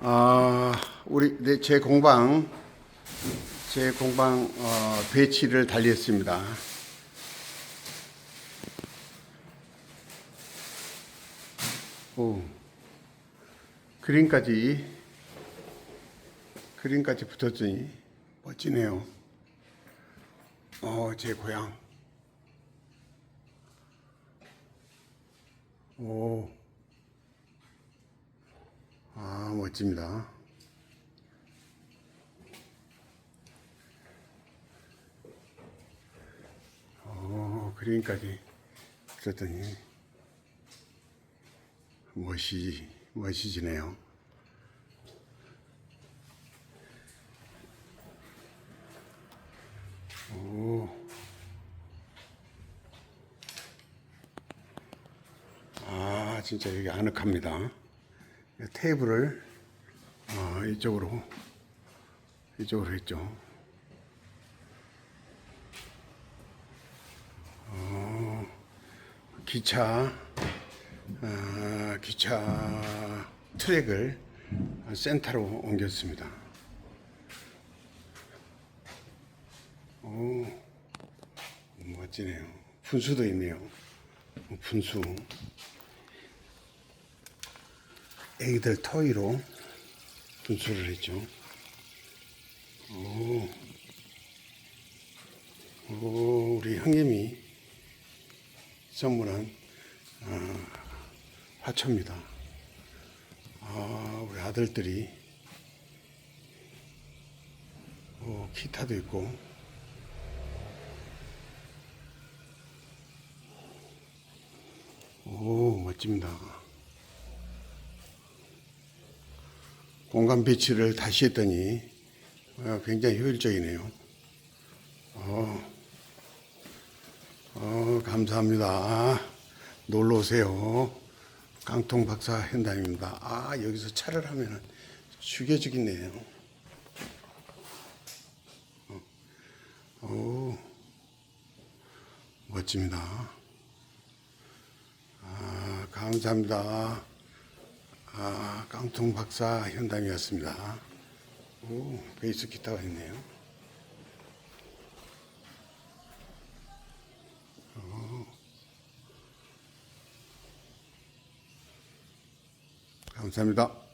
아, 우리 네, 제 공방 제 공방 어, 배치를 달리했습니다. 오, 그림까지 그림까지 붙었더니 멋지네요. 어, 제 고향. 오. 아, 멋집니다. 어, 그림까지 썼더니 멋이, 멋이지네요. 오. 아, 진짜 여기 아늑합니다. 테이블을 어, 이쪽으로 이쪽으로 했죠. 어, 기차 아, 기차 트랙을 센터로 옮겼습니다. 오, 멋지네요. 분수도 있네요. 분수. 애기들 토이로 분수를 했죠. 오, 오 우리 형님이 선물한 아, 화초입니다. 아, 우리 아들들이 오, 기타도 있고 오 멋집니다. 공간 배치를 다시 했더니 어, 굉장히 효율적이네요. 어, 어, 감사합니다. 놀러 오세요. 깡통 박사 현담입니다. 아 여기서 차를 하면은 죽여주겠네요. 어, 오, 멋집니다. 아, 감사합니다. 아, 깡통 박사 현담이었습니다. 오, 베이스 기타가 있네요. 오. 감사합니다.